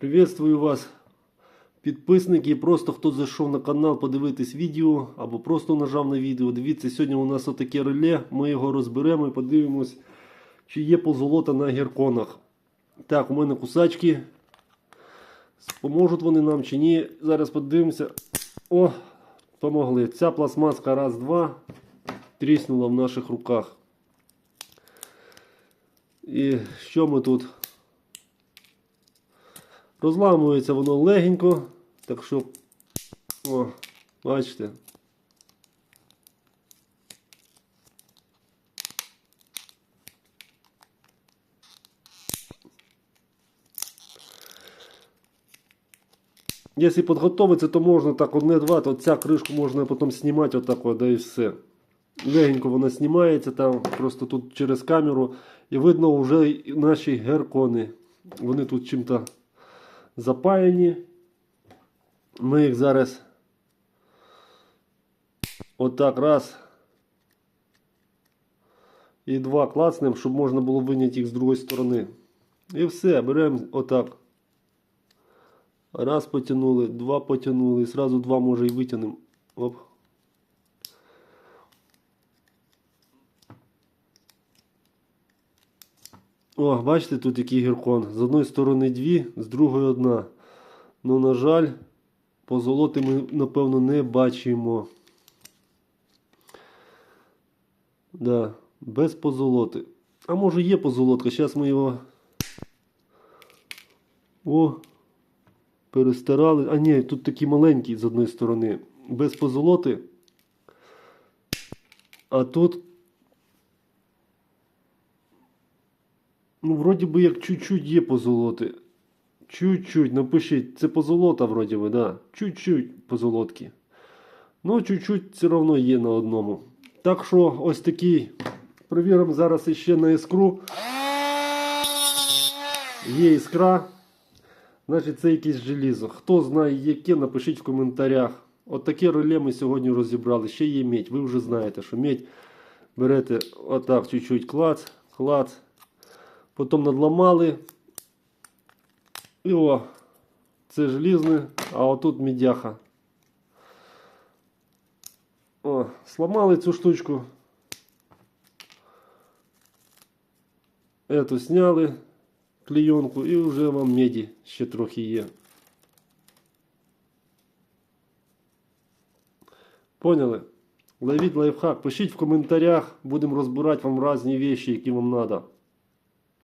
Приветствую вас, підписники. Просто хто зайшов на канал подивитись відео або просто нажав на відео. Дивіться, сьогодні у нас отаке реле. Ми його розберемо і подивимось, чи є позолота на гірконах. Так, у мене кусачки. Поможуть вони нам чи ні. Зараз подивимося. О, помогли. Ця пластмаска раз-два тріснула в наших руках. І що ми тут? Розламується воно легенько, так що, о, бачите. Якщо підготовитися, то можна так одне-два, то ця кришку можна потім знімати отак, от, да і все. Легенько вона знімається там, просто тут через камеру. І видно вже наші геркони. Вони тут чим-то запаяні. Ми їх зараз отак раз. І два клацнемо, щоб можна було виняти їх з другої сторони. І все, беремо отак. Раз потягнули, два потягнули, і зразу два може і витягнемо. Оп. О, бачите, тут який гіркон. З одної сторони дві, з другої одна. Ну, на жаль, позолоти ми, напевно, не бачимо. Да, без позолоти. А може є позолотка, зараз ми його. О, перестирали. А ні, тут такі маленькі з одної сторони. Без позолоти. А тут. Ну, вроді би як чуть-чуть є позолоти. Чуть-чуть, напишіть, це позолота, вроді би, да. Чуть-чуть позолотки. Ну, чуть-чуть все одно є на одному. Так що ось такий. Провіримо зараз іще на іскру. Є іскра. Значить, це якесь желізо. Хто знає, яке, напишіть в коментарях. От таке реле ми сьогодні розібрали. Ще є медь. Ви вже знаєте, що медь берете отак чуть-чуть клац, клац. Потім надламали. І о, це желізне, а отут медяха. О, сломали цю штучку. Эту сняли клейонку і вже вам меді ще трохи є. Поняли? Ловіть лайфхак, пишіть в коментарях, будемо розбирати вам різні вещи, які вам треба.